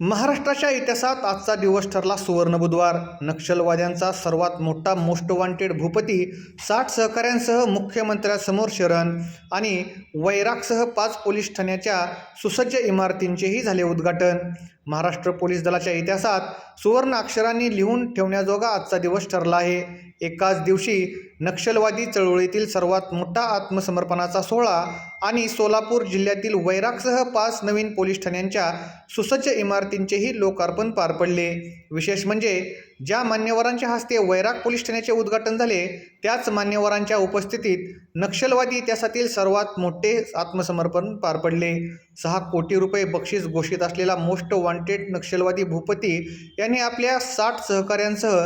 महाराष्ट्राच्या इतिहासात आजचा दिवस ठरला सुवर्ण बुधवार. नक्षलवाद्यांचा सर्वात मोठा मोस्ट वॉन्टेड भूपती साठ सहकाऱ्यांसह मुख्यमंत्र्यासमोर शरण आणि वैरागसह पाच पोलीस ठाण्याच्या सुसज्ज इमारतींचेही झाले उद्घाटन. महाराष्ट्र पोलीस दलाच्या इतिहासात सुवर्ण अक्षरांनी लिहून ठेवण्याजोगा आजचा दिवस ठरला आहे. एकाच दिवशी नक्षलवादी चळवळीतील सर्वात मोठा आत्मसमर्पणाचा सोहळा आणि सोलापूर जिल्ह्यातील वैरागसह पाच नवीन पोलीस ठाण्यांच्या सुसज्ज इमारतींचेही लोकार्पण पार पडले. विशेष म्हणजे ज्या मान्यवरांच्या हस्ते वैराग पोलीस ठाण्याचे उद्घाटन झाले त्याच मान्यवरांच्या उपस्थितीत नक्षलवादी इतिहासातील सर्वात मोठे आत्मसमर्पण पार पडले. सहा कोटी रुपये बक्षीस घोषित असलेला मोस्ट वॉन्टेड नक्षलवादी भूपती यांनी आपल्या साठ सहकाऱ्यांसह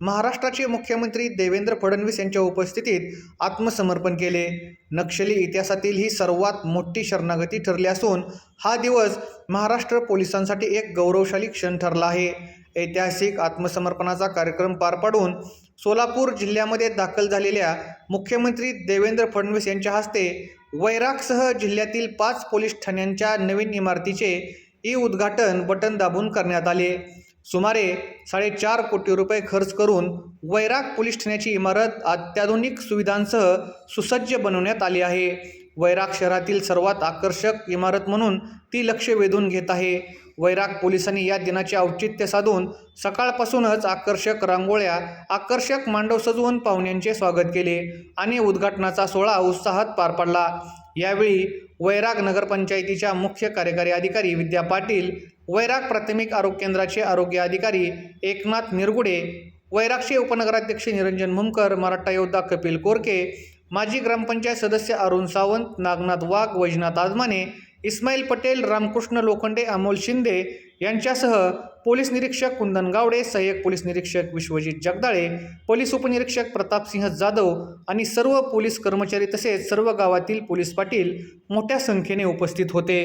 महाराष्ट्राचे मुख्यमंत्री देवेंद्र फडणवीस यांच्या उपस्थितीत आत्मसमर्पण केले. नक्षली इतिहासातील ही सर्वात मोठी शरणागती ठरली असून हा दिवस महाराष्ट्र पोलिसांसाठी एक गौरवशाली क्षण ठरला आहे. ऐतिहासिक आत्मसमर्पणाचा कार्यक्रम पार पाडून सोलापूर जिल्ह्यामध्ये दाखल झालेल्या मुख्यमंत्री देवेंद्र फडणवीस यांच्या हस्ते वैरागसह जिल्ह्यातील पाच पोलीस ठाण्यांच्या नवीन इमारतीचे ई उद्घाटन बटन दाबून करण्यात आले. सुमारे साडेचार कोटी रुपये खर्च करून वैराग पोलीस ठाण्याची इमारत अत्याधुनिक सुविधांसह सुसज्ज बनवण्यात आली आहे. वैराग शहरातील सर्वात आकर्षक इमारत म्हणून ती लक्ष वेधून घेत आहे. वैराग पोलिसांनी या दिनाचे औचित्य साधून सकाळपासूनच आकर्षक रांगोळ्या आकर्षक मांडव सजवून पाहुण्यांचे स्वागत केले आणि उद्घाटनाचा सोहळा उत्साहात पार पडला. यावेळी वैराग नगरपंचायतीच्या मुख्य कार्यकारी अधिकारी विद्या पाटील वैराग प्राथमिक आरोग्य केंद्राचे आरोग्य अधिकारी एकनाथ निरगुडे वैरागचे उपनगराध्यक्ष निरंजन मुमकर मराठा योद्धा कपिल कोरके माजी ग्रामपंचायत सदस्य अरुण सावंत नागनाथ वाघ वैजनाथ आजमाने इस्माईल पटेल रामकृष्ण लोखंडे अमोल शिंदे यांच्यासह पोलीस निरीक्षक कुंदन गावडे सहाय्यक पोलीस निरीक्षक विश्वजित जगदाळे पोलीस उपनिरीक्षक प्रतापसिंह जाधव आणि सर्व पोलीस कर्मचारी तसेच सर्व गावातील पोलीस पाटील मोठ्या संख्येने उपस्थित होते.